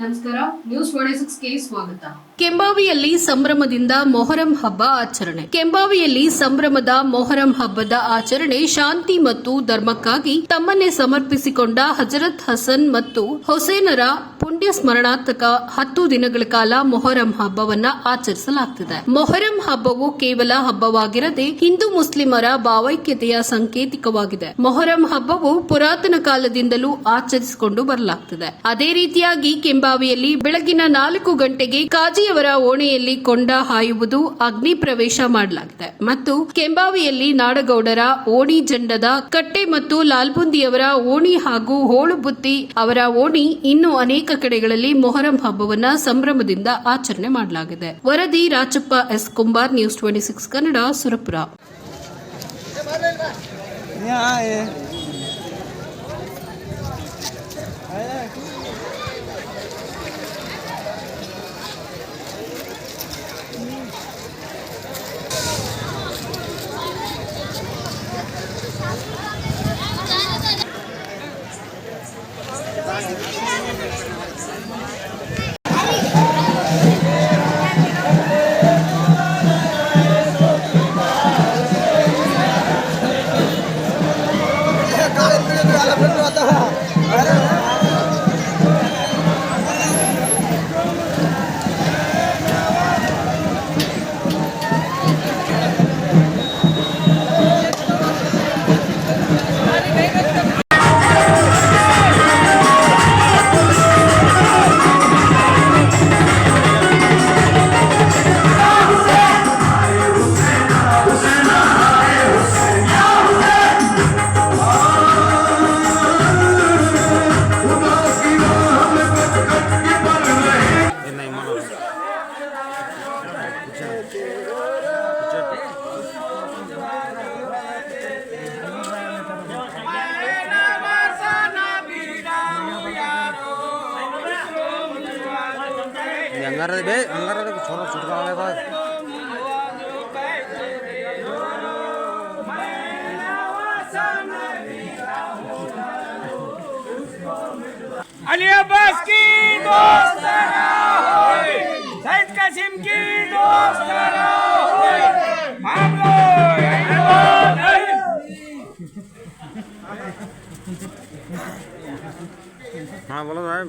ನಮಸ್ಕಾರ ನ್ಯೂಸ್ ಸ್ವಾಗತ. ಕೆಂಬಾವಿಯಲ್ಲಿ ಸಂಭ್ರಮದಿಂದ ಮೊಹರಂ ಹಬ್ಬ ಆಚರಣೆ. ಕೆಂಬಾವಿಯಲ್ಲಿ ಸಂಭ್ರಮದ ಮೊಹರಂ ಹಬ್ಬದ ಆಚರಣೆ ಶಾಂತಿ ಮತ್ತು ಧರ್ಮಕ್ಕಾಗಿ ತಮ್ಮನ್ನೇ ಸಮರ್ಪಿಸಿಕೊಂಡ ಹಜರತ್ ಹಸನ್ ಮತ್ತು ಹೊಸೇನರ ಪುಣ್ಯ ಸ್ಮರಣಾರ್ಥಕ ಹತ್ತು ದಿನಗಳ ಕಾಲ ಮೊಹರಂ ಹಬ್ಬವನ್ನ ಆಚರಿಸಲಾಗುತ್ತಿದೆ ಮೊಹರಂ ಹಬ್ಬವು ಕೇವಲ ಹಬ್ಬವಾಗಿರದೆ ಹಿಂದೂ ಮುಸ್ಲಿಮರ ಭಾವೈಕ್ಯತೆಯ ಸಂಕೇತಿಕವಾಗಿದೆ. ಮೊಹರಂ ಹಬ್ಬವು ಪುರಾತನ ಕಾಲದಿಂದಲೂ ಆಚರಿಸಿಕೊಂಡು ಬರಲಾಗುತ್ತದೆ ಅದೇ ರೀತಿಯಾಗಿ ಕೆಂಬಾವಿಯಲ್ಲಿ ಬೆಳಗಿನ ನಾಲ್ಕು ಗಂಟೆಗೆ ಕಾಜಿಯವರ ಓಣೆಯಲ್ಲಿ ಕೊಂಡ ಹಾಯುವುದು ಅಗ್ನಿ ಪ್ರವೇಶ ಮಾಡಲಾಗಿದೆ. ಮತ್ತು ಕೆಂಬಾವಿಯಲ್ಲಿ ನಾಡಗೌಡರ ಓಣಿ ಜಂಡದ ಕಟ್ಟೆ ಮತ್ತು ಲಾಲ್ಬುಂದಿಯವರ ಓಣಿ ಹಾಗೂ ಹೋಳುಬುತ್ತಿ ಅವರ ಓಣಿ ಇನ್ನು ಅನೇಕ ಕಡೆಗಳಲ್ಲಿ ಮೊಹರಂ ಹಬ್ಬವನ್ನು ಸಂಭ್ರಮದಿಂದ ಆಚರಣೆ ಮಾಡಲಾಗಿದೆ. ವರದಿ Rachappa S. Kumbar news twenty six Kannada, Surapura. अंगारा बे अंगारा तो छोरो छुटका आवे भाई अली अब्बास की दोस्ताना होए सैयद कासिम की दोस्ताना होए हम हाँ बोलो साहब